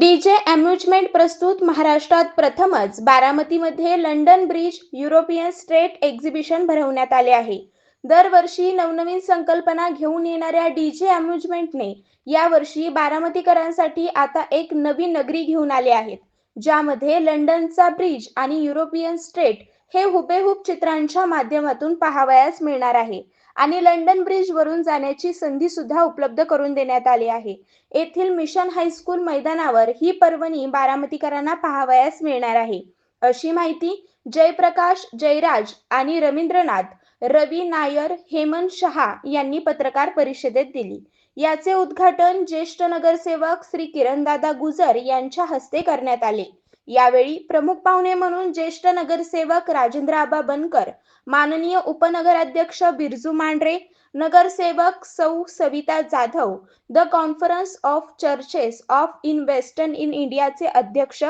DJ amusement प्रस्तुत महाराष्ट्रात प्रथमच बारामतीमध्ये London bridge European street exhibition भरवण्यात आले आहे. दरवर्षी नवनवीन संकल्पना घेऊन येणाऱ्या डीजे अम्युजमेंटने यावर्षी बारामतीकरांसाठी आता एक नवी नगरी घेऊन आले आहेत ज्यामध्ये लंडनचा ब्रिज आणि युरोपियन स्ट्रेट हे हुबेहूब चित्रांच्या माध्यमातून पाहावयास मिळणार आहे. आणि लंडन ब्रिज वरून जाण्याची संधी सुद्धा उपलब्ध करून देण्यात आली आहे. येथील मिशन हायस्कूल मैदानावर ही पर्वणी बारामतीकरांना पाहावयास मिळणार आहे. अशी माहिती जयप्रकाश जयराज आणि रवींद्रनाथ रवी नायर हेमंत शहा यांनी पत्रकार परिषदेत दिली. याचे उद्घाटन ज्येष्ठ नगरसेवक श्री किरणदादा गुजर यांच्या हस्ते करण्यात आले. यावेळी प्रमुख पाहुणे म्हणून ज्येष्ठ नगरसेवक राजेंद्र आबा बनकर माननीय उपनगराध्यक्ष बिरजू मांढरे नगरसेवक सौ Savita Jadhav the conference of churches of in western in इंडियाचे अध्यक्ष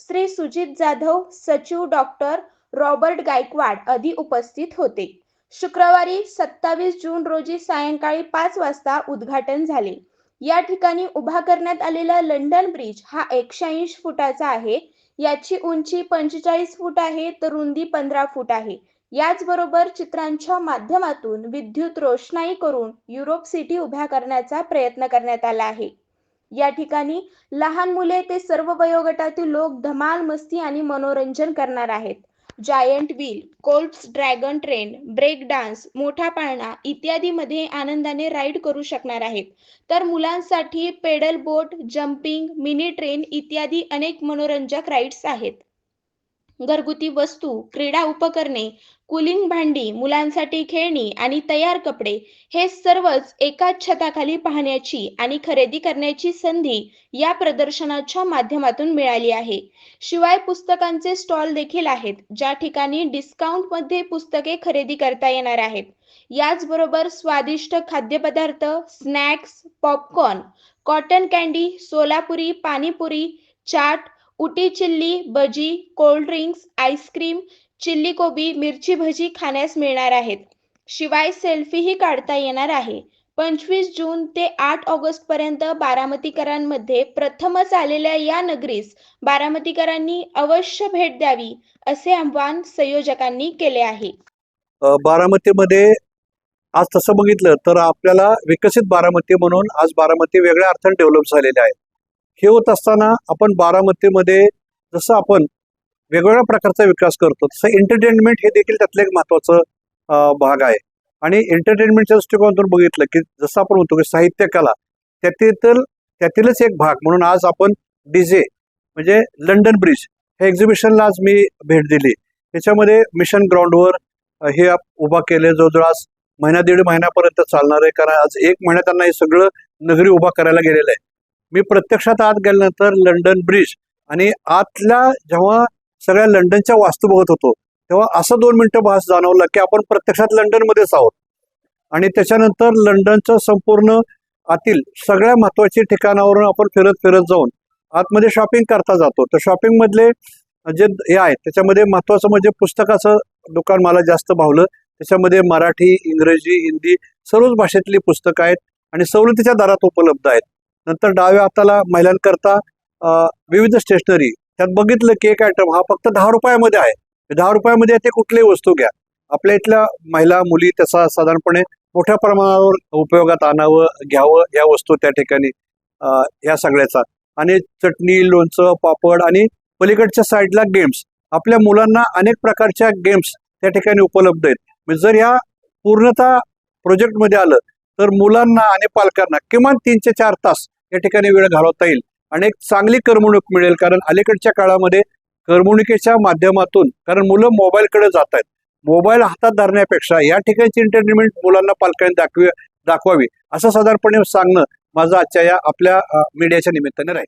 श्री सुजित जाधव सचिव डॉक्टर रॉबर्ट गायकवाड आदी उपस्थित होते. शुक्रवारी सत्तावीस जून रोजी सायंकाळी पाच वाजता उद्घाटन झाले. या ठिकाणी उभा करण्यात आलेला लंडन ब्रिज हा एकशे ऐंशी फुटाचा आहे. याची उंची पंचेचाळीस फूट आहे तर रुंदी पंधरा फूट आहे. याचबरोबर चित्रांच्या माध्यमातून विद्युत रोषणाई करून युरोप सिटी उभ्या करण्याचा प्रयत्न करण्यात आला आहे. या ठिकाणी लहान मुले ते सर्व वयोगटातील लोक धमाल मस्ती आणि मनोरंजन करणार आहेत. जायंट व्हील कोल्प्स ड्रॅगन ट्रेन ब्रेक डान्स मोठा पाळणा इत्यादी मध्ये आनंदाने राईड करू शकणार आहेत. तर मुलांसाठी pedal boat jumping mini train इत्यादी अनेक मनोरंजक राईड्स आहेत. घरगुती वस्तू क्रीडा उपकरणे कुलिंग भांडी मुलांसाठी खेळणी आणि तयार कपडे हे सर्वच एकाच छताखाली पाहण्याची आणि खरेदी करण्याची संधी या प्रदर्शनाच्या माध्यमातून मिळाली आहे. शिवाय पुस्तकांचे स्टॉल देखील आहेत ज्या ठिकाणी डिस्काउंटमध्ये पुस्तके खरेदी करता येणार आहेत. याचबरोबर स्वादिष्ट खाद्यपदार्थ snacks popcorn cotton candy Solapuri panipuri chaat Ooty chilli bhaji cold drinks ice cream chilli कोबी मिरची भजी खाण्यास मिळणार आहेत. शिवाय सेल्फीही काढता येणार आहे. पंचवीस जून ते आठ ऑगस्ट पर्यंत बारामतीकरांमध्ये प्रथमच आलेल्या या नगरीस बारामतीकरांनी अवश्य भेट द्यावी असे आव्हान संयोजकांनी केले आहे. बारामतीमध्ये आज तसं बघितलं तर आपल्याला विकसित बारामती म्हणून आज बारामती वेगळ्या अर्थाने डेव्हलप झालेले आहे हे होत असताना आपण बारामतीमध्ये जसं आपण वेगवेगळ्या प्रकारचा विकास करतो तसं एंटरटेनमेंट हे देखील त्यातलं एक महत्वाचं भाग आहे. आणि एंटरटेनमेंटच्या दृष्टिकोनातून बघितलं की जसं आपण म्हणतो की साहित्य कला त्यातील त्यातीलच एक भाग. म्हणून आज आपण डीजे म्हणजे लंडन ब्रिज हे एक्झिबिशनला आज मी भेट दिली. त्याच्यामध्ये मिशन ग्राउंडवर हे उभा केले. जवळजवळ आज महिना दीड महिन्यापर्यंत चालणार आहे. कारण आज एक महिना त्यांना हे सगळं नगरी उभा करायला गेलेलं आहे. मी प्रत्यक्षात आत गेल्यानंतर लंडन ब्रिज आणि आतल्या जेव्हा सगळ्या लंडनच्या वास्तू बघत होतो तेव्हा असं दोन मिनिटं भास जाणवलं की आपण प्रत्यक्षात लंडनमध्येच आहोत. आणि त्याच्यानंतर लंडनचं संपूर्ण आतील सगळ्या महत्वाची ठिकाणावरून आपण फिरत फिरत जाऊन आतमध्ये शॉपिंग करता जातो. तर शॉपिंग मधले जे हे आहे त्याच्यामध्ये महत्वाचं म्हणजे पुस्तकाचं दुकान मला जास्त भावलं. त्याच्यामध्ये मराठी इंग्रजी हिंदी सर्वच भाषेतली पुस्तकं आहेत आणि सवलतीच्या दरात उपलब्ध आहेत. नंतर डाव्या हाताला महिलांकरता विविध स्टेशनरी त्यात बघितलं की एक आयटम हा फक्त दहा रुपयामध्ये आहे. दहा रुपयामध्ये ते कुठलीही वस्तू घ्या. आपल्या इथल्या महिला मुली त्याचा साधारणपणे मोठ्या प्रमाणावर उपयोगात आणावं घ्यावं या वस्तू त्या ठिकाणी या सगळ्याचा. आणि चटणी लोणचं पापड आणि पलीकडच्या साईडला गेम्स आपल्या मुलांना अनेक प्रकारच्या गेम्स त्या ठिकाणी उपलब्ध आहेत. म्हणजे जर या पूर्णतः प्रोजेक्टमध्ये आलं तर मुलांना आणि पालकांना किमान तीनशे चार तास या ठिकाणी वेळ घालवता येईल. आणि एक चांगली करमणूक मिळेल कारण अलीकडच्या काळामध्ये करमणुकीच्या माध्यमातून कारण मुलं मोबाईलकडे जात आहेत मोबाईल हातात धरण्यापेक्षा या ठिकाणची एंटरटेनमेंट मुलांना पालकांनी दाखवी दाखवावी असं साधारणपणे सांगणं माझं आजच्या या आपल्या मीडियाच्या निमित्ताने राहील.